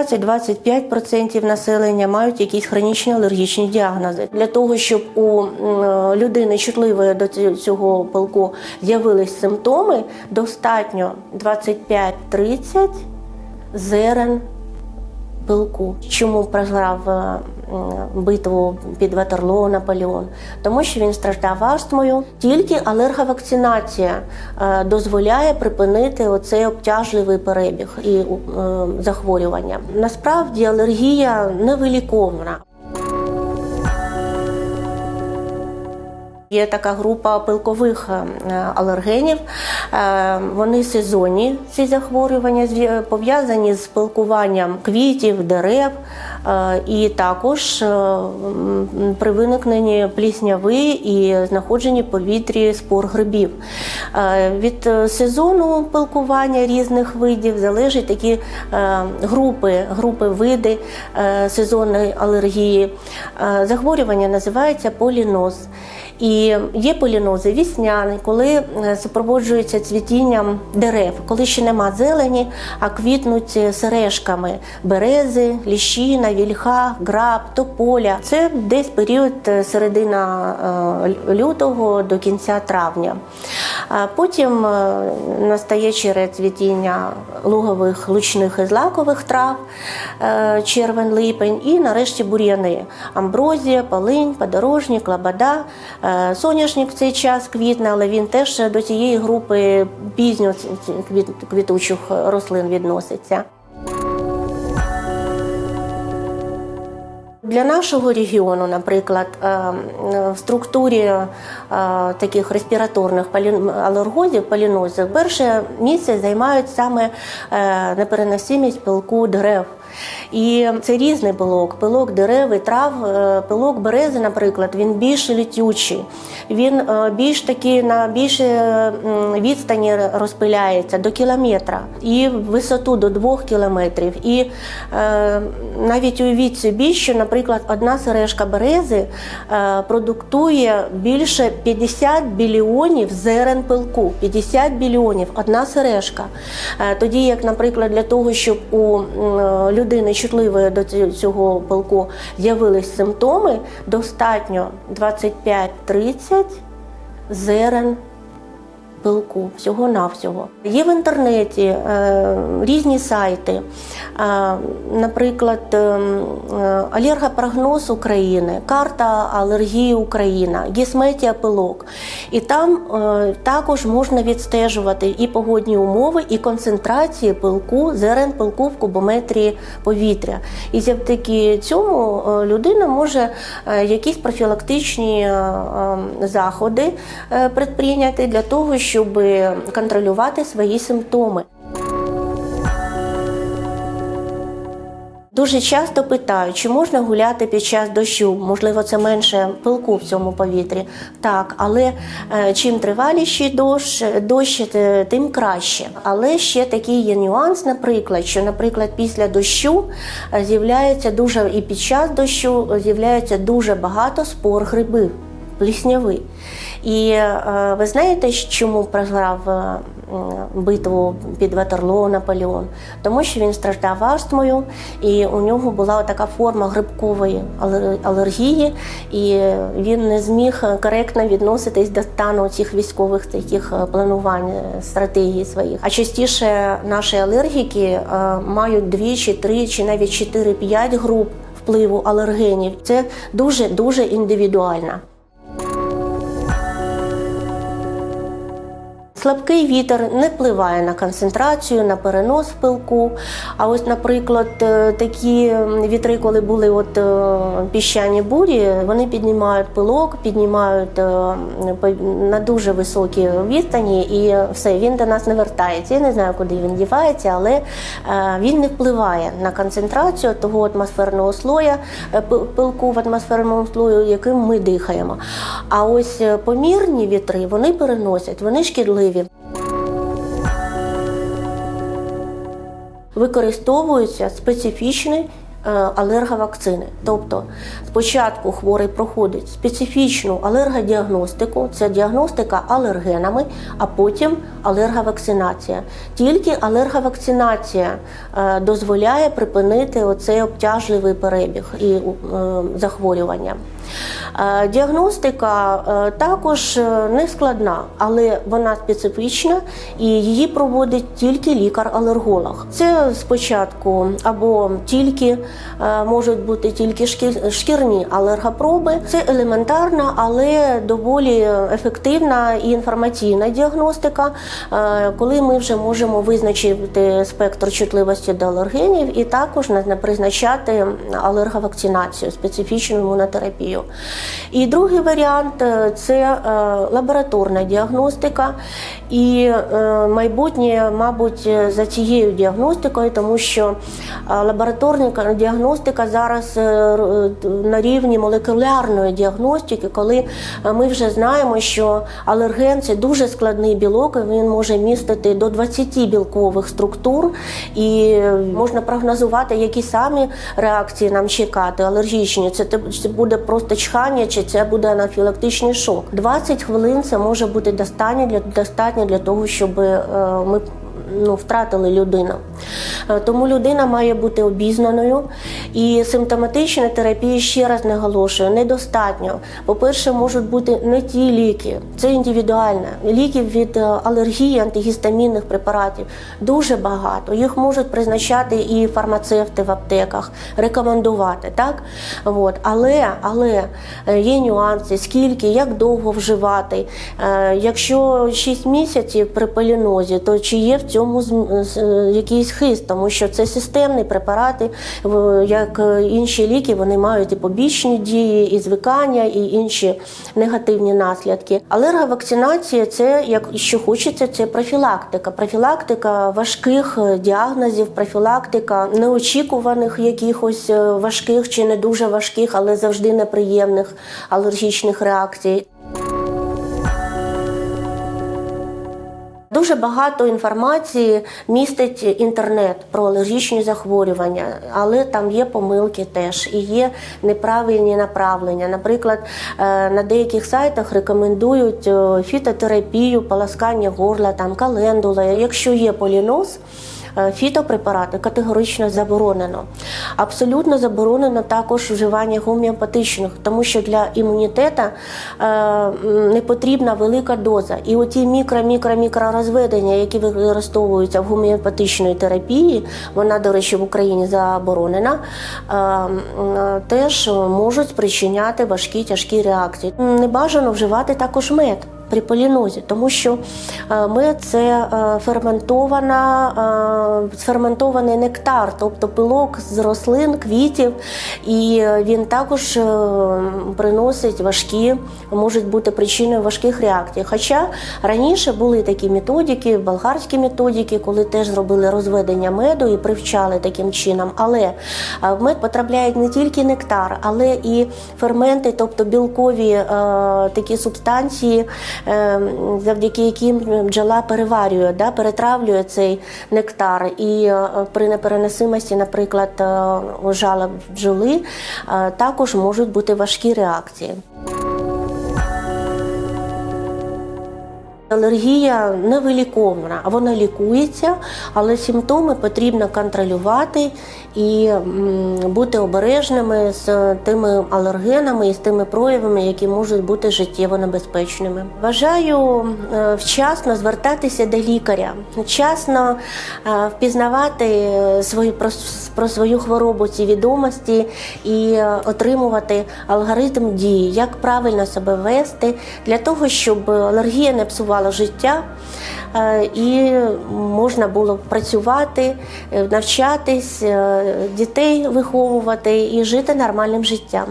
20-25% населення мають якісь хронічні алергічні діагнози. Для того, щоб у людини чутливої до цього пилку з'явились симптоми, достатньо 25-30 зерен пилку. Чому програв е, битву під Ватерлоо Наполеон? Тому що він страждав астмою. Тільки алерговакцинація е, дозволяє припинити оцей обтяжливий перебіг і е, захворювання. Насправді алергія невиліковна. Є така група пилкових е, алергенів. Е, Вони сезонні, ці захворювання зв'я- пов'язані з пилкуванням квітів, дерев, е, і також е, при виникненні плісняви і знаходженні повітрі спор грибів. Е, Від е, сезону пилкування різних видів залежать такі е, групи, групи види е, сезонної алергії. Е, Захворювання називається поліноз. І є полінози вісняні, коли е, супроводжуються цвітінням дерев, коли ще нема зелені, а квітнуть сережками берези, ліщина, вільха, граб, тополя. Це десь період е, середина е, лютого до кінця травня. Потім е, настає черед цвітіння лугових, лучних і злакових трав, е, червень, липень, і нарешті бур'яни. Амброзія, полинь, подорожник, лабада. Е, Соняшник в цей час квітне, але він теж до цієї групи пізньо квітучих рослин відноситься. Для нашого регіону, наприклад, е, в структурі е, таких респіраторних алергозів, полінозів, перше місце займають саме е, непереносимість пилку дерев. І це різний пилок, пилок дерев трав. Е, Пилок берези, наприклад, він більш літючий, він е, більш таки на більше відстані розпиляється до кілометра і висоту до двох кілометрів. І е, навіть уявіть собі, що, наприклад, одна сережка берези е, продуктує більше 50 біліонів зерен пилку. 50 біліонів одна сережка. Е, тоді, як, наприклад, для того, щоб у людини чутливої до цього пилку з'явились симптоми, достатньо 25-30 зерен пилку всього-навсього. Є в інтернеті е, різні сайти, е, наприклад, е, е, алергопрогноз України, карта алергії Україна, Гісметія пилок. І там е, також можна відстежувати і погодні умови, і концентрації пилку, зерен пилку в кубометрі повітря. І завдяки цьому е, людина може е, якісь профілактичні заходи предприйняти для того, щоб контролювати свої симптоми. Дуже часто питають, чи можна гуляти під час дощу. Можливо, це менше пилку в цьому повітрі. Так, але е, чим триваліший дощ, дощ, е, тим краще. Але ще такий є нюанс, наприклад, що, наприклад, після дощу е, з'являється дуже і під час дощу з'являється дуже багато спор грибів, плісняви. І е, ви знаєте, чому програв е, битву під Ватерлоо Наполеон? Тому що він страждав астмою, і у нього була така форма грибкової алер- алергії, і він не зміг коректно відноситись до стану цих військових таких е, планувань, стратегій своїх. А частіше наші алергіки мають дві чи три, чи навіть 4-5 груп впливу алергенів. Це дуже дуже індивідуально. Слабкий вітер не впливає на концентрацію, на перенос в пилку. А ось, наприклад, е, такі вітри, коли були от е, піщані бурі, вони піднімають пилок, піднімають е, на дуже високі відстані, і все, він до нас не вертається. Я не знаю, куди він дівається, але він не впливає на концентрацію того атмосферного слоя, пилку в атмосферному слою, яким ми дихаємо. А ось помірні вітри вони переносять, вони шкідливі. Використовуються специфічні е, алерговакцини. Тобто спочатку хворий проходить специфічну алергодіагностику, це діагностика алергенами, а потім алерговакцинація. Тільки алерговакцинація е, дозволяє припинити оцей обтяжливий перебіг і е, захворювання. Е, Діагностика е, також е, не складна, але вона специфічна і її проводить тільки лікар-алерголог. Це спочатку або тільки можуть бути тільки шкірні алергопроби. Це елементарна, але доволі ефективна і інформаційна діагностика, коли ми вже можемо визначити спектр чутливості до алергенів і також на- на- призначати алерговакцинацію, специфічну імунотерапію. І другий варіант е, це е, лабораторна діагностика. І е, майбутнє, мабуть, за цією діагностикою, тому що лабораторна діагностика зараз на рівні молекулярної діагностики, коли ми вже знаємо, що алерген це дуже складний білок, і він може містити до 20 білкових структур, і можна прогнозувати, які самі реакції нам чекати, алергічні. Це буде просто чхання, чи це буде анафілактичний шок. 20 хвилин це може бути достатньо для достатньо для того, щоб е, ми ну, втратили людину. Е, Тому людина має бути обізнаною. І симптоматична терапія, ще раз наголошую, недостатньо. По-перше, можуть бути не ті ліки, це індивідуальне. Ліків від е, алергії, антигістамінних препаратів дуже багато. Їх можуть призначати і фармацевти в аптеках, рекомендувати. Так? От. Але, але е, є нюанси, скільки, як довго вживати. Якщо 6 місяців при полінозі, то чи є в цьому е, якийсь хист, тому що це системні препарати, як е, інші ліки, вони мають і побічні дії, і звикання, і інші негативні наслідки. Алерговакцинація це, як що хочеться, це профілактика. Профілактика важких е, діагнозів, профілактика неочікуваних якихось е, важких чи не дуже важких, але завжди неприємних алергічних реакцій. Дуже багато інформації містить інтернет про алергічні захворювання, але там є помилки теж і є неправильні направлення. Наприклад, е, на деяких сайтах рекомендують е, фітотерапію, полоскання горла, там календула. Якщо є поліноз. Е, Фітопрепарати категорично заборонено. Абсолютно заборонено також вживання гомеопатичних, тому що для імунітету е, не потрібна велика доза. І оті мікро-мікро-мікророзведення, які використовуються в гомеопатичної терапії, вона, до речі, в Україні заборонена, е, теж можуть спричиняти важкі тяжкі реакції. Не бажано вживати також мед при полінозі, тому що е, мед це е, ферментована, е, ферментований нектар, тобто пилок з рослин, квітів, і він також приносить важкі, можуть бути причиною важких реакцій. Хоча раніше були такі методики, болгарські методики, коли теж зробили розведення меду і привчали таким чином. Але в мед потрапляють не тільки нектар, але і ферменти, тобто білкові такі субстанції, завдяки яким бджола переварює, да, перетравлює цей нектар. І е, при непереносимості, наприклад, жалоб бджоли, е, також можуть бути важкі реакції. Алергія невиліковна, вона лікується, але симптоми потрібно контролювати і бути обережними з тими алергенами і з тими проявами, які можуть бути життєво небезпечними. Вважаю е, вчасно звертатися до лікаря, вчасно е, впізнавати свої про, свою хворобу ці відомості і отримувати алгоритм дії, як правильно себе вести для того, щоб алергія не псувала життя е, і можна було працювати, е, навчатись, е, дітей виховувати і жити нормальним життям.